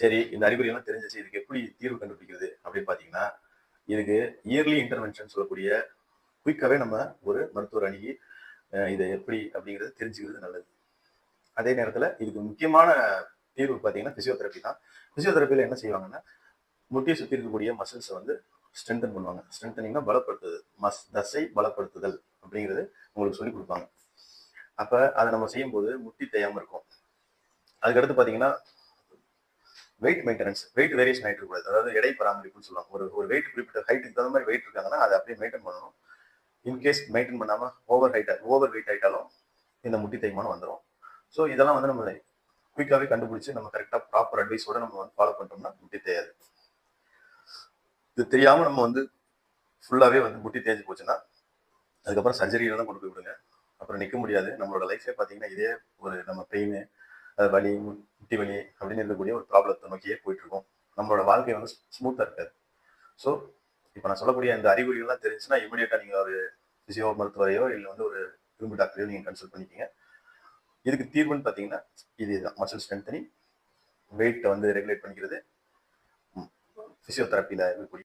சரி இந்த அறிகுறியெல்லாம் தெரிஞ்சிச்சு இதுக்கு எப்படி தீர்வு கண்டுபிடிக்கிறது அப்படின்னு பார்த்தீங்கன்னா இதுக்கு இயர்லி இன்டர்வென்ஷன் சொல்லக்கூடிய குயிக்காகவே நம்ம ஒரு மருத்துவர் அணுகி இதை எப்படி அப்படிங்கிறது தெரிஞ்சுக்கிறது நல்லது. அதே நேரத்தில் இதுக்கு முக்கியமான தீர்வு பார்த்தீங்கன்னா ஃபிசியோதெரப்பி தான். ஃபிசியோதெரப்பியில் என்ன செய்வாங்கன்னா முட்டியை சுற்றி இருக்கக்கூடிய மசில்ஸை வந்து ஸ்ட்ரென்தன் பண்ணுவாங்க. ஸ்ட்ரென்தனிங்னா பலப்படுத்துதல் மஸ் தசை பலப்படுத்துதல் அப்படிங்கிறது உங்களுக்கு சொல்லி கொடுப்பாங்க. அப்போ அதை நம்ம செய்யும்போது முட்டி தேயாமல் இருக்கும். அதுக்கடுத்து பார்த்தீங்கன்னா வெயிட் மெயின்டெனன்ஸ் வெயிட் வேரியேஷன் ஆகிட்டு கூடாது அதாவது எடை பராமரிப்புன்னு சொல்லுவாங்க. ஒரு ஒரு வெயிட் குறிப்பிட்ட ஹைட்டுக்கு தகுந்த மாதிரி வெயிட் இருக்காங்கன்னா அதை அப்படியே மெயின்டைன் பண்ணணும். இன்கேஸ் மெயின்டைன் பண்ணாமல் ஓவர் ஹைட் ஓவர் வெயிட் ஆகிட்டாலும் இந்த முட்டி தேய்மானம் வந்துடும் ஸோ இதெல்லாம் வந்து நம்ம குயிக்காகவே கண்டுபிடிச்சி நம்ம கரெக்டாக ப்ராப்பர் அட்வைஸோட நம்ம வந்து ஃபாலோ பண்ணிட்டோம்னா முட்டி தேயாது. இது தெரியாமல் நம்ம வந்து ஃபுல்லாகவே வந்து முட்டி தேஞ்சு போச்சுன்னா அதுக்கப்புறம் சர்ஜரியில தான் கொண்டு போய் விடுங்க. அப்புறம் நிற்க முடியாது. நம்மளோட லைஃபே பார்த்தீங்கன்னா இதே ஒரு நம்ம பெயின் வலி முட்டி வலி அப்படின்னு இருக்கக்கூடிய ஒரு ப்ராப்ளத்தை நோக்கியே போயிட்டு இருக்கோம் நம்மளோட வாழ்க்கை வந்து ஸ்மூத்தாக இருக்காது. ஸோ இப்போ நான் சொல்லக்கூடிய இந்த அறிகுறிகள்லாம் தெரிஞ்சுன்னா இமீடியட்டாக நீங்கள் ஒரு பிசியோ மருத்துவரையோ இல்லை வந்து ஒரு இரும்பு டாக்டரையோ நீங்கள் கன்சல்ட் பண்ணிக்கிங்க. இதுக்கு தீர்வுன்னு பார்த்தீங்கன்னா இது தான் மசில் ஸ்ட்ரென்தனி வெயிட்டை வந்து ரெகுலேட் பண்ணிக்கிறது ஃபிசியோதெரப்பியில் இருக்கக்கூடிய